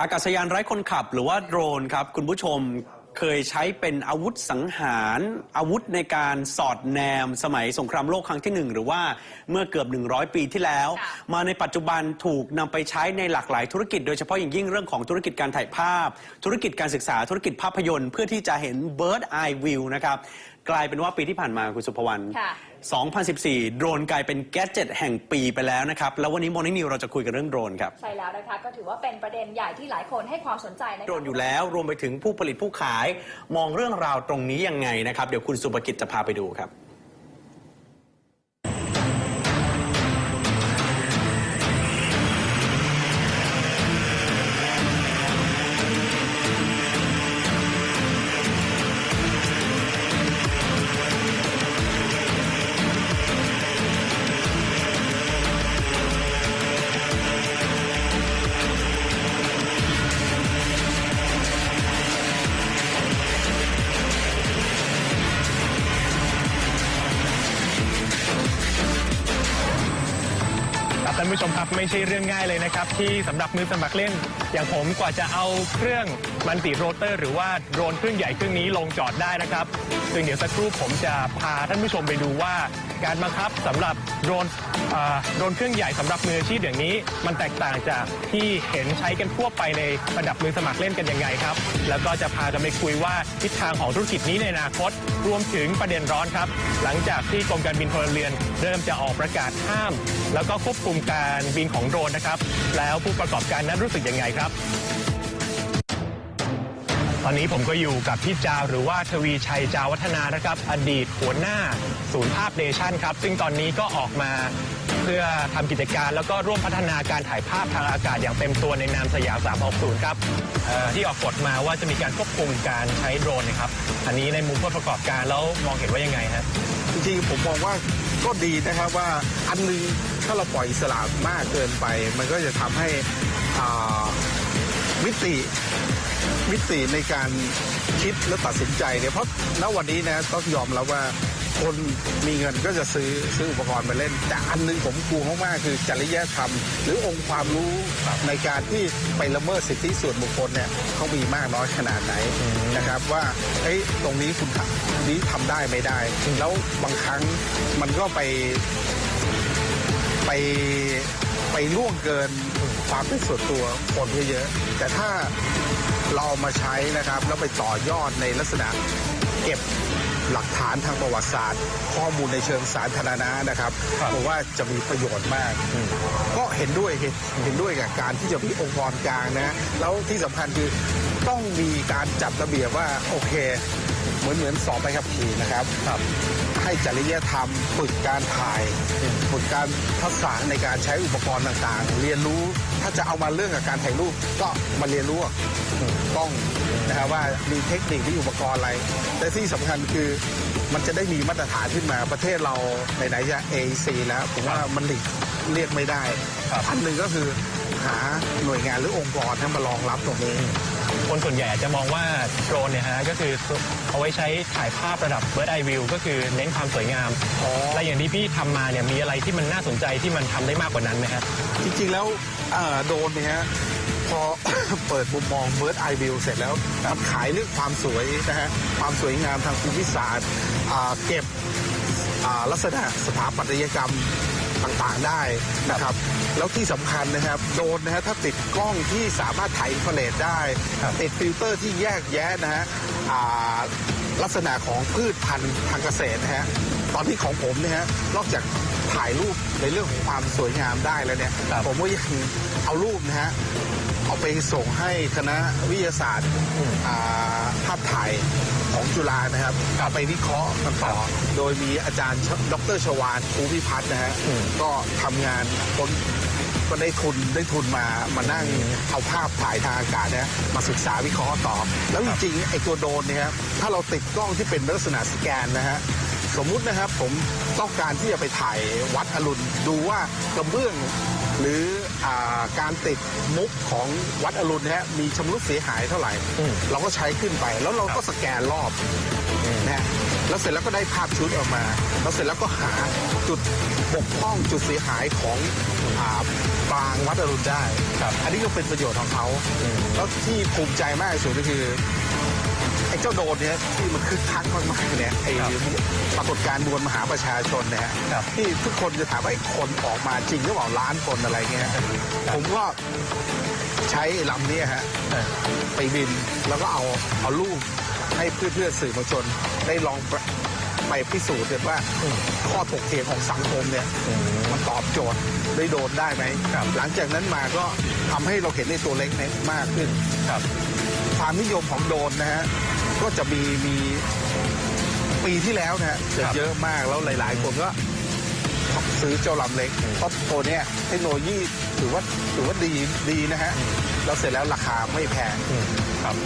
อากาศยานไร้คนขับหรือว่าโดรนครับ คุณผู้ชมเคยใช้เป็นอาวุธสังหาร อาวุธในการสอดแนมสมัยสงครามโลกครั้งที่หนึ่งหรือว่าเมื่อเกือบ 100 ปีที่แล้วค่ะมาในปัจจุบันถูกนำไปใช้ในหลากหลายธุรกิจ โดยเฉพาะอย่างยิ่งเรื่องของธุรกิจการถ่ายภาพ ธุรกิจการศึกษาธุรกิจภาพยนตร์ เพื่อที่จะเห็น bird eye view นะครับกลายเป็นว่าปีที่ผ่านมาคุณสุภวรรณค่ะ 2014 โดรนกลายเป็นแกดเจ็ตแห่งปีไปแล้วนะครับ แล้ววันนี้ Morning News เราจะคุยกันเรื่องโดรนครับ ใช่แล้วนะคะ ก็ถือว่าเป็นประเด็นใหญ่ที่หลายคนให้ความสนใจนะโดรนอยู่แล้วรวมไปถึงผู้ผลิตผู้ขาย มองเรื่องราวตรงนี้ยังไงนะครับ เดี๋ยวคุณสุภกิจจะพาไปดูครับ คุณผู้ชมครับไม่ใช่เรื่องง่ายเลยนะครับ ที่สำหรับมือสมัครเล่น อย่างผมกว่าจะเอาเครื่องมันติโรเตอร์ หรือว่าโดรนเครื่องใหญ่เครื่องนี้ลงจอดได้นะครับ ซึ่งเดี๋ยวสักครู่ผมจะพาท่านผู้ชมไปดูว่า การบังคับสำหรับโดรนอ่าโดรนเครื่องใหญ่สำหรับมืออาชีพอย่างนี้ มันแตกต่างจากที่เห็นใช้กันทั่วไปในระดับมือสมัครเล่นกันยังไงครับ แล้วก็จะพากันไปคุยว่าทิศทางของธุรกิจนี้ในอนาคตรวมถึงประเด็นร้อนครับ หลังจากที่กรมการบินพลเรือน เริ่มจะออกประกาศห้าม แล้วก็ควบคุมการบินของโดรนนะครับ แล้วผู้ประกอบการนั้นรู้สึกยังไงครับ ตอนนี้ผมก็อยู่กับพี่จาวหรือว่าทวีชัยจาวัฒนานะครับ อดีตหัวหน้าศูนย์ภาพเนชั่นครับ ซึ่งตอนนี้ก็ออกมาเพื่อทำกิจการแล้วก็ร่วมพัฒนาการถ่ายภาพทางอากาศอย่างเต็มตัวในนามสยาม360 ครับเอ่อที่ออกกฎมาว่าจะมีการควบคุมการใช้โดรนนะครับ อันนี้ในมุมผู้ประกอบการแล้วมองเห็นว่ายังไงฮะ จริงๆผมมองว่าก็ดีนะครับว่าอันหนึงถ้าเราปล่อยอิสระมากเกินไป มันก็จะทำให้อ่ามิติ มิติในการคิดและตัดสินใจเนี่ยเพราะณวันนี้นะต้องยอมรับว่าคนมีเงินก็จะซื้อซื้ออุปกรณ์มาเล่น แต่อันหนึงผมกลัวมากๆคือจริยธรรม หรือองค์ความรู้ในการที่ไปละเมิดสิทธิส่วนบุคคลเนี่ยเขามีมากน้อยขนาดไหนนะครับว่าเอ้ยตรงนี้คุณทำนี้ทำได้ไม่ได้ แล้วบางครั้งมันก็ไปไป ไปล่วงเกินความเป็นส่วนตัวคนเยอะๆแต่ถ้าเราเอามาใช้นะครับแล้วไปต่อยอดในลักษณะเก็บหลักฐานทางประวัติศาสตร์ ข้อมูลในเชิงสาธารณะนะครับครับผมว่าจะมีประโยชน์มาก ก็เห็นด้วยเห็นเห็นด้วยกับการที่จะมีองค์กรกลางนะแล้วที่สำคัญคือ ต้องมีการจัดระเบียบว่าโอเค เหมือนเหมือนสอบไปขับขี่นะครับ ให้จริยธรรมฝึกการถ่ายฝึกการทักษะในการใช้อุปกรณ์ต่างๆ เรียนรู้ถ้าจะเอามาเรื่องกับการถ่ายรูปก็มาเรียนรู้กับกล้องนะครับว่ามีเทคนิคมีอุปกรณ์อะไร แต่ที่สำคัญคือมันจะได้มีมาตรฐานขึ้นมาประเทศเราไหนๆจะ AEC แล้วผมว่ามันหลีกเรียกไม่ได้ครับอันหนึ่งก็คือหาหน่วยงานหรือองค์กรให้มารองรับตรงนี้ คนส่วนใหญ่อาจจะมองว่าโดรนเนี่ยฮะก็คือเอาไว้ใช้ถ่ายภาพระดับ bird eye view ก็คือเน้นความสวยงามอ๋อและอย่างที่พี่ทำมาเนี่ยมีอะไรที่มันน่าสนใจที่มันทำได้มากกว่านั้นไหมครับจริงๆแล้วเอ่อโดรนเนี่ยฮะพอเปิดมุมมอง Bird Eye View เสร็จแล้วมันขายเรื่องความสวยนะฮะความสวยงามทางภูมิศาสตร์อ่าเก็บอ่าลักษณะสถาปัตยกรรม ต่างๆได้นะครับ แล้วที่สำคัญนะครับโดรนนะฮะถ้าติดกล้องที่สามารถถ่ายอินฟราเรดได้ครับติดฟิลเตอร์ที่แยกแยะนะฮะอ่าลักษณะของพืชพันธุ์ทางเกษตรนะฮะตอนที่ของผมเนี่ยฮะนอกจากถ่ายรูปในเรื่องของความสวยงามได้แล้วเนี่ยครับผมก็ยังเอารูปนะฮะเอาไปส่งให้คณะวิทยาศาสตร์อ่าภาพถ่าย ของจุฬานะครับกลับไปวิเคราะห์กันต่อ โดยมีอาจารย์ดรชวานภูพิพัฒน์นะฮะก็ทำงานค้นก็ได้ทุนได้ทุนมามานั่งเอาภาพถ่ายทางอากาศนะมาศึกษาวิเคราะห์ต่อ แล้วจริงๆไอ้ตัวโดนเนี่ยถ้าเราติดกล้องที่เป็นลักษณะสแกนนะฮะ สมมุตินะครับผมต้องการที่จะไปถ่ายวัดอรุณดูว่ากระเบื้องหรืออาการติดมุกของวัดอรุณนะฮะมีชำรุดเสียหายเท่าไหร่อืมเราก็ใช้ขึ้นไป แล้วเราก็สแกนรอบนะฮะแล้วเสร็จแล้วก็ได้ภาพชุดออกมา แล้วเสร็จแล้วก็หาจุดบกพร่องจุดเสียหายของอ่าปรางวัดอรุณได้ครับอันนี้ก็เป็นประโยชน์ของเขา แล้วที่ภูมิใจมากที่สุดก็คือไอ้ เจ้าโดรนเนี่ยที่มันคึกคักมากๆเนี่ยไอ้ครับปรากฏการณ์มวลมหาประชาชนเนี่ยฮะครับที่ทุกคนจะถามว่าไอ้คนออกมาจริงหรือเปล่าล้านคนอะไรเงี้ยผมก็ใช้ลำเนี้ฮะเออไปบินแล้วก็เอาเอารูปให้เพื่อนเพื่อนๆสื่อมวลชนได้ลองไปไปพิสูจน์กันว่าข้อถกเถียงของสังคมเนี่ยมันตอบโจทย์ได้โดนได้ไหมครับหลังจากนั้นมาก็ทำให้เราเห็นในตัวเล็กเนี่ยมากขึ้นครับความนิยมของโดรนนะฮะ ก็จะมีมีปีที่แล้วนะฮะจะเยอะมากแล้วหลาย ๆ คนก็ซื้อเจ้าลำเล็กเพราะตัวเนี้ยเทคโนโลยีถือว่าถือว่าดีดีนะฮะแล้วเสร็จแล้วราคาไม่แพงครับ